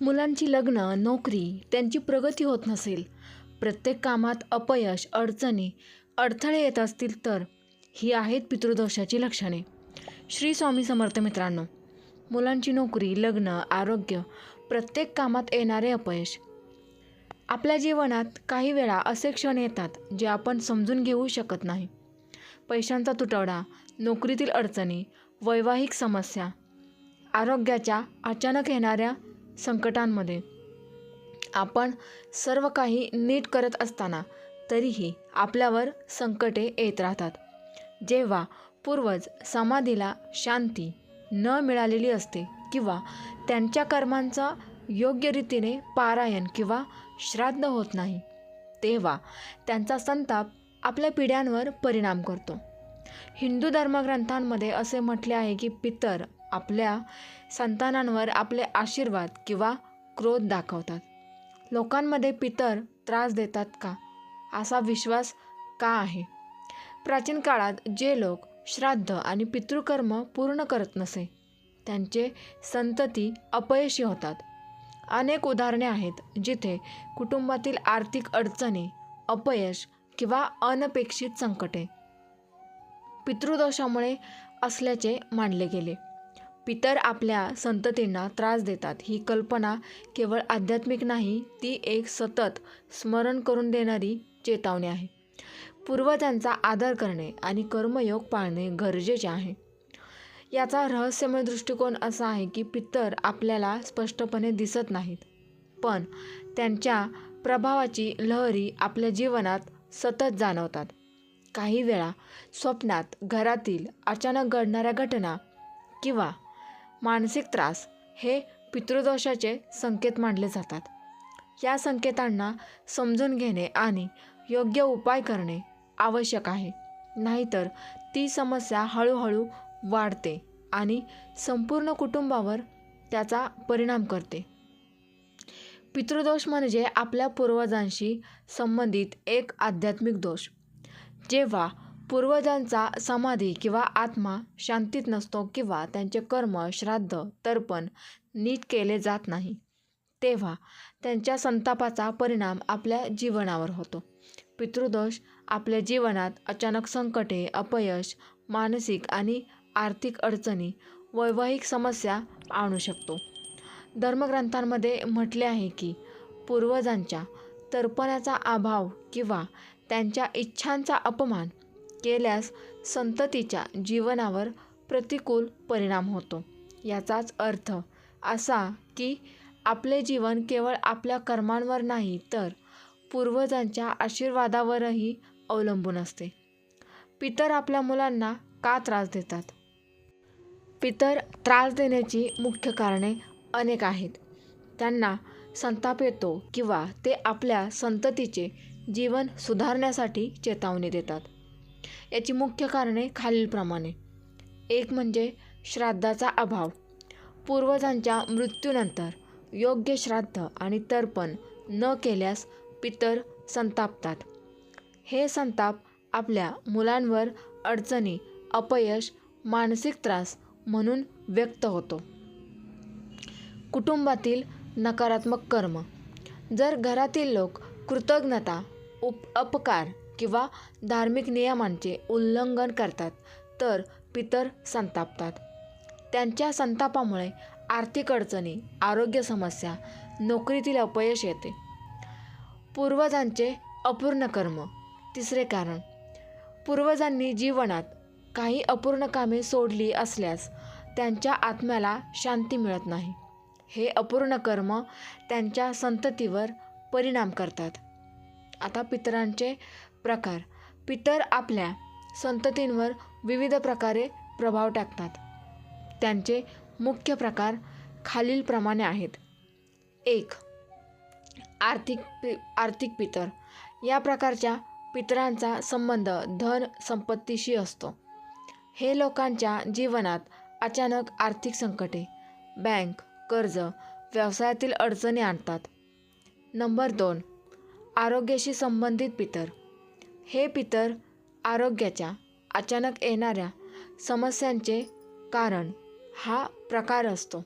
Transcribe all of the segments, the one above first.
मुलांची लग्न नोकरी त्यांची प्रगती होत नसेल. प्रत्येक कामात अपयश अडचणी अडथळे येत असतील तर ही आहेत पितृदोषाची लक्षणे. श्री स्वामी समर्थ मित्रांनो मुलांची नोकरी लग्न आरोग्य प्रत्येक कामात येणारे अपयश. आपल्या जीवनात काही वेळा असे क्षण येतात जे आपण समजून घेऊ शकत नाही. पैशांचा तुटवडा नोकरीतील अडचणी वैवाहिक समस्या आरोग्याच्या अचानक येणाऱ्या संकटांमध्ये. आपण सर्व काही नीट करत असताना तरीही आपल्यावर संकटे येत राहतात. जेव्हा पूर्वज समाधीला शांती न मिळालेली असते किंवा त्यांच्या कर्मांचा योग्य रीतीने पारायण किंवा श्राद्ध होत नाही तेव्हा त्यांचा संताप आपल्या पिढ्यांवर परिणाम करतो. हिंदू धर्मग्रंथांमध्ये असे म्हटले आहे की पितर आपल्या संतानांवर आपले आशीर्वाद किंवा क्रोध दाखवतात. लोकांमध्ये पितर त्रास देतात का? असा विश्वास का आहे? प्राचीन काळात जे लोक श्राद्ध आणि पितृकर्म पूर्ण करत नसे त्यांचे संतती अपयशी होतात. अनेक उदाहरणे आहेत जिथे कुटुंबातील आर्थिक अडचणी अपयश किंवा अनपेक्षित संकटे पितृदोषामुळे असल्याचे मानले गेले. पितर आपल्या संततींना त्रास देतात. ही कल्पना केवळ आध्यात्मिक नाही ती एक सतत स्मरण करून देणारी चेतावणी आहे. पूर्वजांचा आदर करणे आणि कर्मयोग पाळणे गरजेचे आहे. याचा रहस्यमय दृष्टिकोन असा आहे की पितर आपल्याला स्पष्टपणे दिसत नाहीत पण त्यांच्या प्रभावाची लहरी आपल्या जीवनात सतत जाणवतात. काही वेळा स्वप्नात घरातील अचानक घडणाऱ्या घटना किंवा मानसिक त्रास हे पितृदोषाचे संकेत मानले जातात. या संकेतांना समजून घेणे आणि योग्य उपाय करणे आवश्यक आहे. नाहीतर ती समस्या हळूहळू वाढते आणि संपूर्ण कुटुंबावर त्याचा परिणाम करते. पितृदोष म्हणजे आपल्या पूर्वजांशी संबंधित एक आध्यात्मिक दोष. जेव्हा पूर्वजांचा समाधी किंवा आत्मा शांतीत नसतो किंवा त्यांचे कर्म श्राद्ध तर्पण नीट केले जात नाही. तेव्हा त्यांच्या संतापाचा परिणाम आपल्या जीवनावर होतो. पितृदोष आपल्या जीवनात अचानक संकटे अपयश मानसिक आणि आर्थिक अडचणी वैवाहिक समस्या आणू शकतो. धर्मग्रंथांमध्ये म्हटले आहे की पूर्वजांच्या तर्पणाचा अभाव किंवा त्यांच्या इच्छांचा अपमान केल्यास संततीच्या जीवनावर प्रतिकूल परिणाम होतो. याचाच अर्थ असा की आपले जीवन केवळ आपल्या कर्मांवर नाही तर पूर्वजांच्या आशीर्वादावरही अवलंबून असते. पितर आपल्या मुलांना का त्रास देतात? पितर त्रास देण्याची मुख्य कारणे अनेक आहेत. त्यांना संताप येतो किंवा ते आपल्या संततीचे जीवन सुधारण्यासाठी चेतावणी देतात. याची मुख्य कारणे खालीलप्रमाणे. एक म्हणजे श्राद्धाचा अभाव. पूर्वजांच्या मृत्यूनंतर योग्य श्राद्ध आणि तर्पण न केल्यास पितर संतापतात. हे संताप आपल्या मुलांवर अडचणी अपयश मानसिक त्रास म्हणून व्यक्त होतो. कुटुंबातील नकारात्मक कर्म. जर घरातील लोक कृतज्ञता उप अपकार किंवा धार्मिक नियमांचे उल्लंघन करतात तर पितर संतापतात. त्यांच्या संतापामुळे आर्थिक अडचणी आरोग्य समस्या नोकरीतील अपयश येते. पूर्वजांचे अपूर्ण कर्म. तिसरे कारण. पूर्वजांनी जीवनात काही अपूर्ण कामे सोडली असल्यास त्यांच्या आत्म्याला शांती मिळत नाही. हे अपूर्ण कर्म त्यांच्या संततीवर परिणाम करतात. आता पितरांचे प्रकार. पितर आपल्या संततींवर विविध प्रकारे प्रभाव टाकतात. त्यांचे मुख्य प्रकार खालीलप्रमाणे आहेत. एक आर्थिक पि आर्थिक पितर या प्रकारच्या पितरांचा संबंध धन संपत्तीशी असतो. हे लोकांच्या जीवनात अचानक आर्थिक संकटे बँक कर्ज व्यवसायातील अडचणी आणतात. नंबर दोन आरोग्याशी संबंधित पितर हे पितर आरोग्याच्या अचानक येणाऱ्या समस्यांचे कारण हा प्रकार असतो.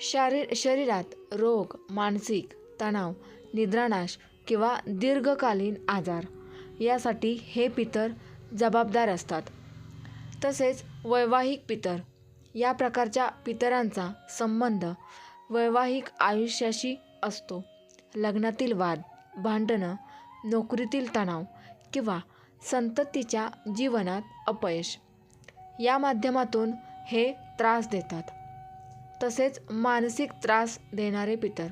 शारीर शरीरात रोग मानसिक तणाव निद्रानाश किंवा दीर्घकालीन आजार यासाठी हे पितर जबाबदार असतात. तसेच वैवाहिक पितर या प्रकारच्या पितरांचा संबंध वैवाहिक आयुष्याशी असतो. लग्नातील वाद भांडणं नोकरीतील तणाव किंवा संततीच्या जीवनात अपयश. या माध्यमातून हे त्रास देतात. तसेच मानसिक त्रास देणारे पितर.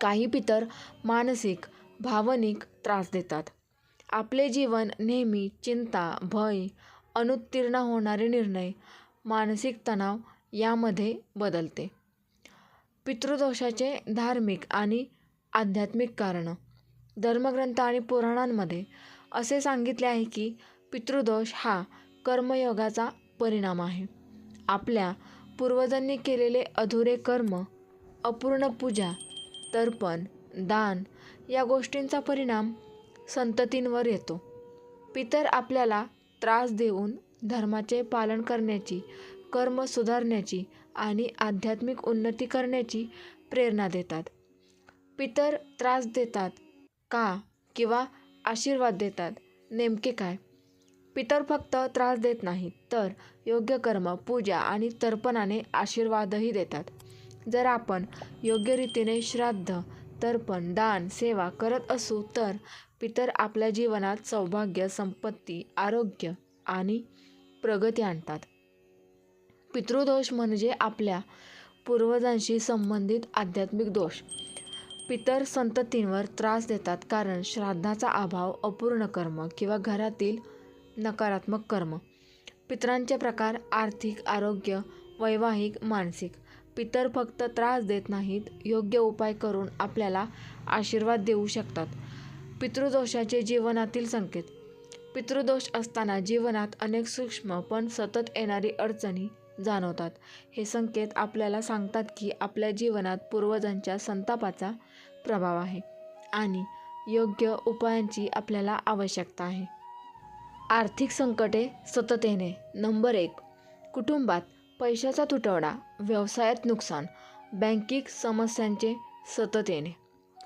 काही पितर मानसिक भावनिक त्रास देतात. आपले जीवन नेहमी चिंता भय अनुत्तीर्ण होणारे निर्णय मानसिक तणाव यामध्ये बदलते. पितृदोषाचे धार्मिक आणि आध्यात्मिक कारणं. धर्मग्रंथ आणि पुराणांमध्ये असे सांगितले आहे की पितृदोष हा कर्मयोगाचा परिणाम आहे. आपल्या पूर्वजांनी केलेले अधुरे कर्म अपूर्ण पूजा तर्पण दान या गोष्टींचा परिणाम संततींवर येतो. पितर आपल्याला त्रास देऊन धर्माचे पालन करण्याची कर्म सुधारण्याची आणि आध्यात्मिक उन्नती करण्याची प्रेरणा देतात. पितर त्रास देतात का किंवा आशीर्वाद देतात? नेमके काय? पितर फक्त त्रास देत नाहीत तर योग्य कर्म पूजा आणि तर्पणाने आशीर्वादही देतात. जर आपण योग्य रीतीने श्राद्ध तर्पण दान सेवा करत असू तर पितर आपल्या जीवनात सौभाग्य संपत्ती आरोग्य आणि प्रगती आणतात. पितृदोष म्हणजे आपल्या पूर्वजांशी संबंधित आध्यात्मिक दोष. पितर संततींवर त्रास देतात कारण श्राद्धाचा अभाव अपूर्ण कर्म किंवा घरातील नकारात्मक कर्म. पितरांचे प्रकार आर्थिक आरोग्य वैवाहिक मानसिक. पितर फक्त त्रास देत नाहीत योग्य उपाय करून आपल्याला आशीर्वाद देऊ शकतात. पितृदोषाचे जीवनातील संकेत. पितृदोष असताना जीवनात अनेक सूक्ष्म पण सतत येणारी अडचणी जाणवतात. हे संकेत आपल्याला सांगतात की आपल्या जीवनात पूर्वजांच्या संतापाचा प्रभाव आहे आणि योग्य उपायांची आपल्याला आवश्यकता आहे. आर्थिक संकटे सतत येणे नंबर एक कुटुंबात पैशाचा तुटवडा व्यवसायात नुकसान बँकिंग समस्यांचे सतत येणे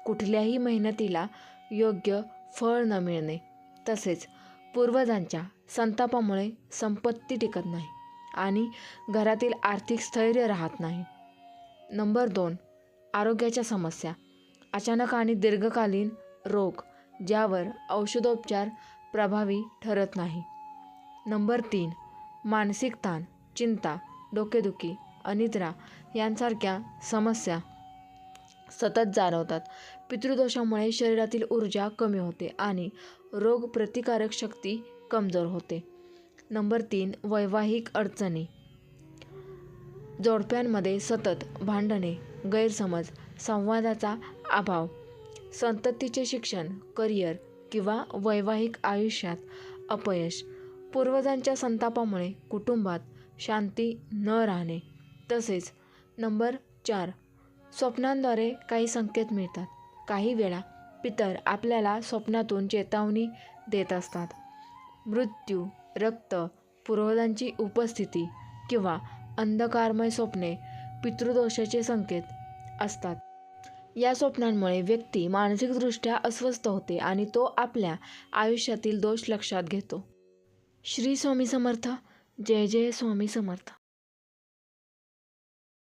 कुठल्याही मेहनतीला योग्य फळ न मिळणे. तसेच पूर्वजांच्या संतापामुळे संपत्ती टिकत नाही आणि घरातील आर्थिक स्थैर्य राहत नाही. नंबर दोन आरोग्याच्या समस्या. अचानक आणि दीर्घकालीन रोग ज्यावर औषधोपचार प्रभावी ठरत नाही. नंबर तीन मानसिक ताण चिंता डोकेदुखी अनिद्रा यांसारख्या समस्या सतत जाणवतात. पितृदोषामुळे शरीरातील ऊर्जा कमी होते आणि रोग प्रतिकारक शक्ती कमजोर होते. नंबर तीन वैवाहिक अडचणी. जोडप्यांमध्ये सतत भांडणे गैरसमज संवादाचा अभाव. संततीचे शिक्षण करिअर किंवा वैवाहिक आयुष्यात अपयश. पूर्वजांच्या संतापामुळे कुटुंबात शांती न राहणे. तसेच नंबर चार स्वप्नांद्वारे काही संकेत मिळतात. काही वेळा पितर आपल्याला स्वप्नातून चेतावणी देत असतात. मृत्यू रक्त पूर्वजांची उपस्थिती किंवा अंधकारमय स्वप्ने पितृदोषाचे संकेत असतात. या स्वप्नांमुळे व्यक्ती मानसिकदृष्ट्या अस्वस्थ होते आणि तो आपल्या आयुष्यातील दोष लक्षात घेतो. श्री स्वामी समर्थ. जय जय स्वामी समर्थ.